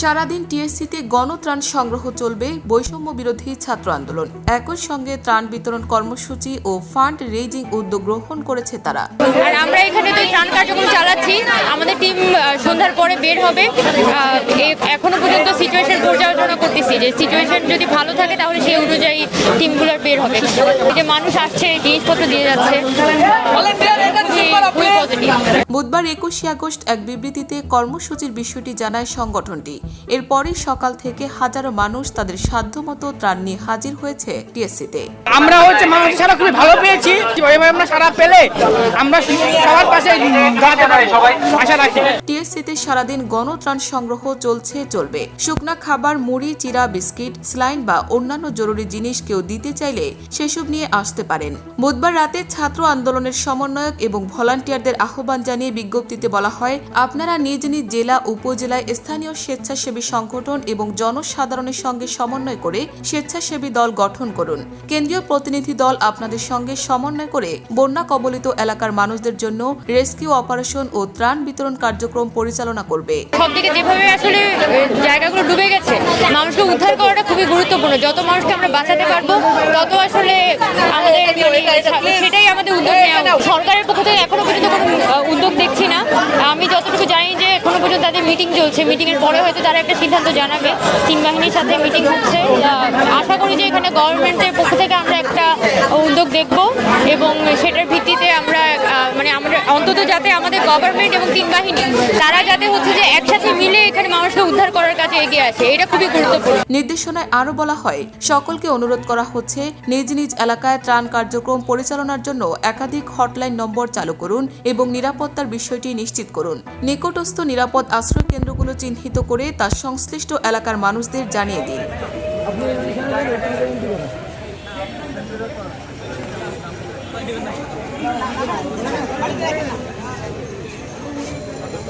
সারাদিন টিএসসিতে গণত্রাণ সংগ্রহ চলবে বৈষম্য বিরোধী ছাত্র আন্দোলন। একই সঙ্গে ত্রাণ বিতরণ কর্মসূচি ও ফান্ড রেজিং উদ্যোগ গ্রহণ করেছে তারা। আর আমরা এখানে তো ত্রাণ কার্যক্রম চালাচ্ছি। আমাদের টিম সন্ধ্যার পরে বের হবে। এখনও পর্যন্ত সিচুয়েশন পর্যালোচনা করতেছি যে সিচুয়েশন যদি ভালো থাকে তাহলে সেই অনুযায়ী টিমগুলোর বের হবে। যে মানুষ আসছে, জিনিসপত্র দিয়ে যাচ্ছে। বুধবার একুশে আগস্ট এক বিবৃতিতে কর্মসূচির বিষয়টি জানায় সংগঠনটি। এরপরই সকাল থেকে হাজারো মানুষ তাদের সাধ্যমতো ত্রাণ নিয়ে হাজির হয়েছে টিএসসিতে। আমরা হচ্ছে মানুষ সারা খুবই ভালো পেয়েছি। আমরা সারা পেলে আমরা সবার পাশে আশা রাখি। টিএসসিতে সারাদিন গণত্রাণ সংগ্রহ চলছে চলবে। শুকনা খাবার মুড়ি চিরা বিস্কিট স্লাইন বা অন্যান্য জরুরি জিনিস কেউ দিতে চাইলে সেসব নিয়ে আসতে পারেন। বুধবার রাতে ছাত্র আন্দোলনের সমন্বয়ক এবং ভলান্টিয়ারদের আহ্বান জানিয়ে বিজ্ঞপ্তিতে বলা হয় আপনারা নিজ নিজ জেলা উপজেলায় স্থানীয় স্বেচ্ছাসেবী সংগঠন এবং জনসাধারণের সঙ্গে সমন্বয় করে স্বেচ্ছাসেবী দল গঠন করুন। কেন্দ্রীয় প্রতিনিধি দল আপনাদের সঙ্গে সমন্বয় করে বন্যা কবলিত এলাকার মানুষদের জন্য রেস্কিউ অপারেশন ও ত্রাণ বিতরণ কার্যক্রম পরিচালনা করবে। সব দিকে যেভাবে আসলে জায়গাগুলো ডুবে গেছে মানুষকে উদ্ধার করাটা খুবই গুরুত্বপূর্ণ। যত মানুষকে আমরা বাঁচাতে পারব তত আসলে আমাদের সেটাই আমাদের উদ্যোগ নেওয়া সরকারের পক্ষ থেকে উদ্যোগ দেখছি না। আমি যতটুকু জানি যে এখনও পর্যন্ত তাদের মিটিং চলছে। মিটিংয়ের পরে হয়তো তারা একটা সিদ্ধান্ত জানাবে। তিন বাহিনীর সাথে মিটিং হচ্ছে। আশা করি যে এখানে গভর্নমেন্টের পক্ষ থেকে আমরা একটা উদ্যোগ দেখব এবং সেটার ভিত্তিতে আমরা মানে আমরা অন্তত যাতে আমাদের গভর্নমেন্ট এবং তিন বাহিনী, তারা যাতে হচ্ছে যে একসাথে মিলে এখানে মানুষকে উদ্ধার করার কাজে এগিয়ে আসে, এটা খুবই গুরুত্বপূর্ণ। নির্দেশনায় আরও বলা হয়, সকলকে অনুরোধ করা হচ্ছে, নিজ নিজ এলাকায় ত্রাণ কার্যক্রম পরিচালনার জন্য একাধিক হটলাইন নম্বর চালু করুন এবং নিরাপত্তার বিষয়টি নিশ্চিত করুন। নিকটস্থ নিরাপদ আশ্রয় কেন্দ্রগুলো চিহ্নিত করে তার সংশ্লিষ্ট এলাকার মানুষদের জানিয়ে দিন।